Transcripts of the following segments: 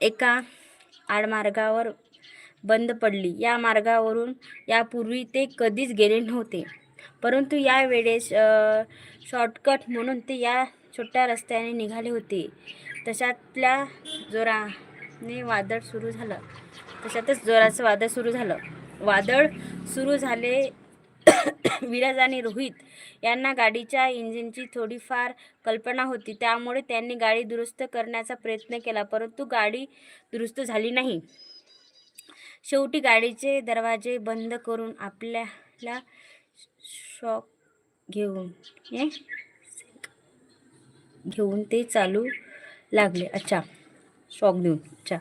एका आडमार्गावर बंद पडली. या मार्गावरून यापूर्वी ते कधीच गेले नव्हते. परंतु यावेळेस शॉर्टकट म्हणून ते या छोट्या रस्त्याने निघाले होते. तशातल्या जोराने वादळ सुरू झालं. तशातच जोराचं वादळ सुरू झालं. वादळ सुरू झाले विराज आणि रोहित यांना गाडीच्या इंजिनची थोडीफार कल्पना होती. त्यामुळे त्यांनी गाडी दुरुस्त करण्याचा प्रयत्न केला परंतु गाडी दुरुस्त झाली नाही. शेवटी गाडीचे दरवाजे बंद करून आपल्याला शॉक घेऊन हे? घेऊन ते चालू लागले. अच्छा शॉक देऊन अच्छा.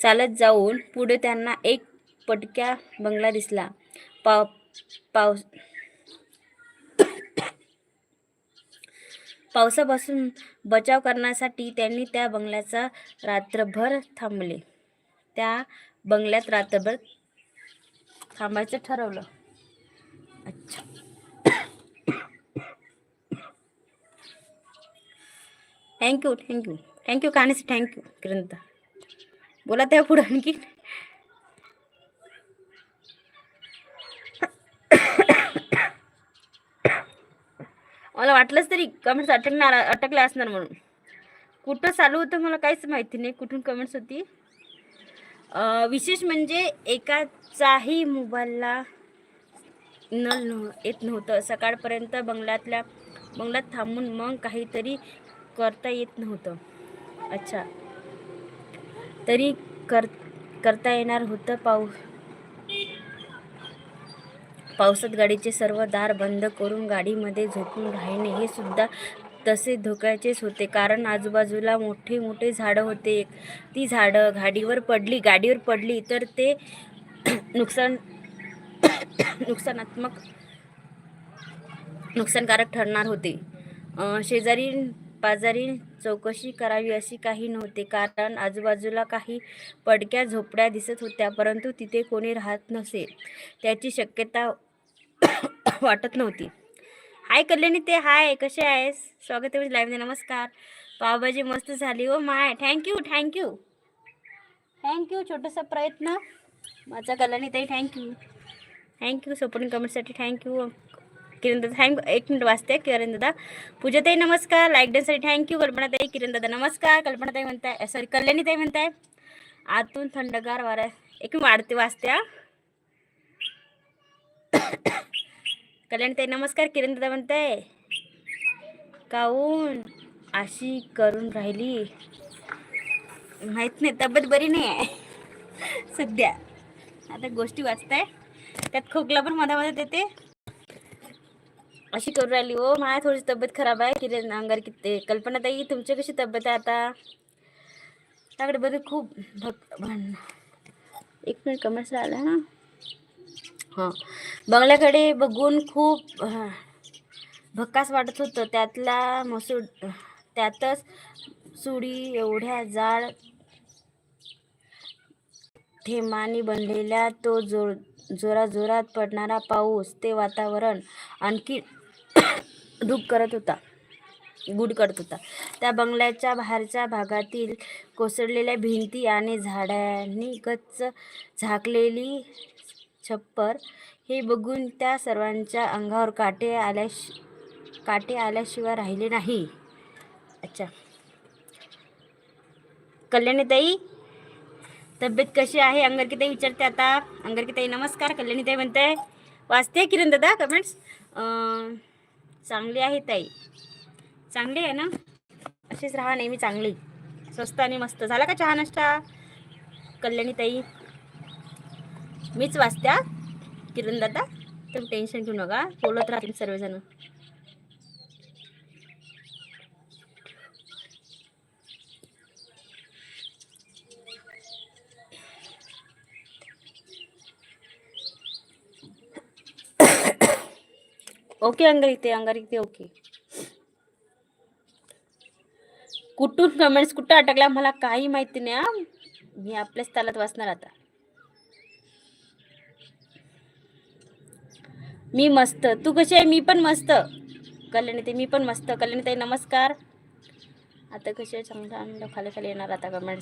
चालत जाऊन पुढे त्यांना एक पटक्या बंगला दिसला. पा पाऊस पावसापासून बचाव करण्यासाठी त्यांनी त्या बंगल्याचा रात्रभर थांबले. त्या बंगल्यात रात्रभर थांबायचं ठरवलं. अच्छा. Thank you thank you thank you कहाणीसाठी thank you ग्रंथ. बोला त्या पुढं आणखी. मला वाटलंच तरी कमेंट्स अटकणार अटकले असणार म्हणून. कुठं चालू होतं मला काहीच माहिती नाही कुठून कमेंट्स होती. विशेष म्हणजे एकाचाही मोबाईलला नल नव्ह येत नव्हतं. सकाळपर्यंत बंगल्यातल्या बंगल्यात थांबून मग काहीतरी करता येत नव्हतं. अच्छा. तरी कर करता येणार होतं पाऊस. पावसात गाडीचे सर्व दार बंद करून गाडीमध्ये झोपून राहणे हे सुद्धा तसे धोक्याचेच होते. कारण आजूबाजूला मोठे मोठे झाडं होते. ती झाडं गाडीवर पडली गाडीवर पडली तर ते नुकसान नुकसानात्मक नुकसानकारक ठरणार होते. शेजारी पाजारी चौकशी करावी अशी काही नव्हते. कारण आजूबाजूला काही पडक्या झोपड्या दिसत होत्या परंतु तिथे कोणी राहत नसे. त्याची शक्यता वाटत नव्हती. हाय कल्याणी ते हाय कसे आहेस? स्वागत आहे लाईव्ह नमस्कार. पावभाजी मस्त झाली हो माय. थँक्यू थँक्यू थँक्यू छोटासा प्रयत्न. माझा कल्याणी ताई thank you thank you supporting कमेंटसाठी thank you Kiran दादा थँक एक मिनिट वाचते किरण दादा पूजाताई नमस्कार. लाईक डेसाठी थँक्यू कल्पनाताई किरण दादा नमस्कार. कल्पनाताई म्हणताय eh, सॉरी कल्याणीताई म्हणताय. आतून थंडगार वारा एक वाढते वाचते कल्याणताई कल्याणीताई नमस्कार. किरण दादा म्हणताय काऊन अशी करून राहिली? माहीत नाही तब्येत बरी नाही आहे. सध्या. आता गोष्टी वाचताय. त्यात खोकला पण मधामध्ये येते. अशी करू राहिली हो. माझ्या थोडीशी तब्येत खराब आहे किरण अंगार किती कल्पना ताई तुमची कशी तब्येत आहे आता? त्याकडे बघ खूप भक एक मिनिट कमेंट्स राहिला ना हां. बंगल्याकडे बघून खूप भक्कास वाटत होतं. त्यातला मसूर त्यातच सुडी एवढ्या जाड थेंबानी बनलेला तो जोर जोराजोरात पडणारा पाऊस ते वातावरण. आणखी धूप करत होता. गुड करत होता. त्या बंगल्याच्या बाहेरच्या भागातील कोसळलेल्या भिंती आणि झाडांनी गच्च झाकलेली छप्पर हे बघून त्या सर्वांच्या अंगावर काटे आल्याश काटे आल्याशिवाय राहिले नाही. अच्छा. कल्याणीताई तब्येत कशी आहे? अंगरकीताई विचारते आता. अंगरकीताई नमस्कार. कल्याणीताई म्हणते वाचते किरण दादा कमेंट्स चांगली आहे ताई. चांगली आहे ना? अशीच राहा नेहमी चांगली. स्वस्त आणि मस्त. झाला का चहा नाश्ता? कल्याणीताई मीच वाचत्या. किरण दादा तुम्ही टेन्शन घेऊ नका. बोलत राहतील सर्वजण. ओके अंगारिते अंगारिते ओके कुठून कमेंट्स कुठं अटकल्या मला काही माहिती नाही मी आपल्याच तालात वाचणार आता. मी मस्त. तू कशी आहे? मी पण मस्त. कल्याणी मी पण मस्त. कल्याणी नमस्कार. आता कशी आहे? चांगलं खाली खाली येणार आता कमेंट्स